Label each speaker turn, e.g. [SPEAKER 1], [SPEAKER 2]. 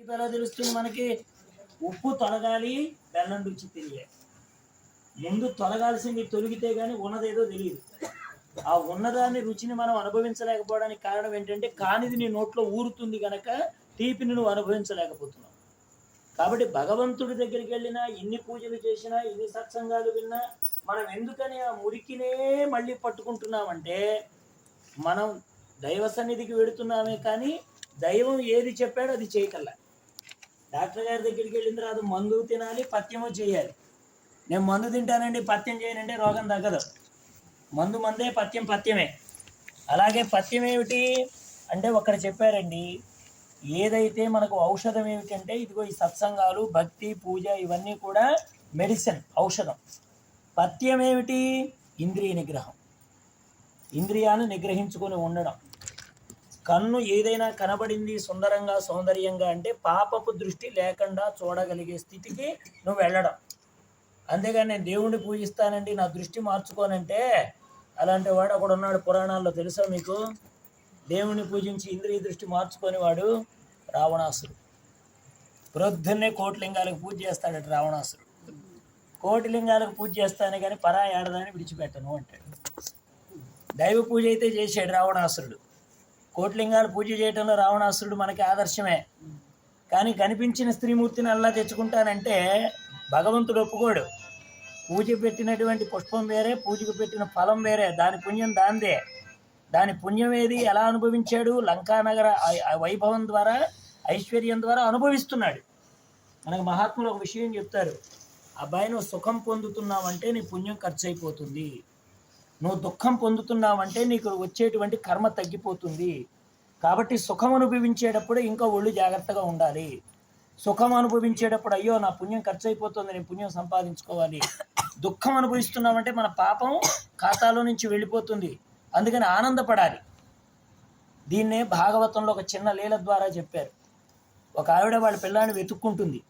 [SPEAKER 1] ఎలా తెలుస్తుంది మనకి ఉప్పు తొలగాలి బెల్లం రుచి తెలియాలి. ముందు తొలగాల్సింది తొలగితే కానీ ఉన్నదేదో తెలియదు. ఆ ఉన్నదాన్ని రుచిని మనం అనుభవించలేకపోవడానికి కారణం ఏంటంటే కానిది నీ నోట్లో ఊరుతుంది కనుక తీపిని నువ్వు అనుభవించలేకపోతున్నావు. కాబట్టి భగవంతుడి దగ్గరికి వెళ్ళినా ఎన్ని పూజలు చేసినా ఎన్ని సత్సంగాలు విన్నా మనం ఎందుకని ఆ మురికినే మళ్ళీ పట్టుకుంటున్నామంటే మనం దైవ సన్నిధికి వెడుతున్నామే కానీ దైవం ఏది చెప్పాడో అది చేయకల్లా. డాక్టర్ గారి దగ్గరికి వెళ్ళిన తర్వాత మందు తినాలి పథ్యము చేయాలి. నేను మందు తింటానండి పథ్యం చేయనంటే రోగం తగ్గదు. మందు మందే పథ్యం పథ్యమే అలాగే పథ్యం ఏమిటి అంటే ఒకరు చెప్పారండి ఏదైతే మనకు ఔషధం ఏమిటంటే ఇదిగో ఈ సత్సంగాలు భక్తి పూజ ఇవన్నీ కూడా మెడిసిన్ ఔషధం. పథ్యం ఏమిటి? ఇంద్రియ నిగ్రహం. ఇంద్రియాలను నిగ్రహించుకొని ఉండడం. కన్ను ఏదైనా కనబడింది సుందరంగా సౌందర్యంగా అంటే పాపపు దృష్టి లేకుండా చూడగలిగే స్థితికి నువ్వు వెళ్ళడం. అంతేగాని నేను దేవుణ్ణి పూజిస్తానండి నా దృష్టి మార్చుకోనంటే అలాంటి వాడు అక్కడ ఉన్నాడు పురాణాల్లో తెలుసా మీకు? దేవుణ్ణి పూజించి ఇంద్రియ దృష్టి మార్చుకొని వాడు రావణాసుడు ప్రొద్దున్నే కోటిలింగాలకు పూజ చేస్తాడట రావణాసురుడు కోటిలింగాలకు పూజ చేస్తానే కానీ పరా ఏడదాన్ని విడిచిపెట్టను అంటాడు. దైవ పూజ అయితే చేశాడు రావణాసురుడు. కోట్లింగాలు పూజ చేయడంలో రావణాసురుడు మనకి ఆదర్శమే. కానీ కనిపించిన స్త్రీమూర్తిని అలా తెచ్చుకుంటానంటే భగవంతుడు ఒప్పుకోడు. పూజ పెట్టినటువంటి పుష్పం వేరే పూజకు పెట్టిన ఫలం వేరే దాని పుణ్యం దాందే. దాని పుణ్యం ఏది? ఎలా అనుభవించాడు? లంకానగర వైభవం ద్వారా ఐశ్వర్యం ద్వారా అనుభవిస్తున్నాడు. మనకు మహాత్ములు ఒక విషయం చెప్తారు. అబ్బాయి నువ్వు సుఖం పొందుతున్నావంటే నీ పుణ్యం ఖర్చు అయిపోతుంది. నువ్వు దుఃఖం పొందుతున్నావంటే నీకు వచ్చేటువంటి కర్మ తగ్గిపోతుంది. కాబట్టి సుఖం అనుభవించేటప్పుడు ఇంకా ఒళ్ళు జాగ్రత్తగా ఉండాలి. సుఖం అనుభవించేటప్పుడు అయ్యో నా పుణ్యం ఖర్చు అయిపోతుంది నేను పుణ్యం సంపాదించుకోవాలి. దుఃఖం అనుభవిస్తున్నామంటే మన పాపం ఖాతాలో నుంచి వెళ్ళిపోతుంది. అందుకని ఆనందపడాలి. దీన్నే భాగవతంలో ఒక చిన్న లీల ద్వారా చెప్పారు. ఒక ఆవిడ వాళ్ళ పిల్లాన్ని వెతుక్కుంటుంది.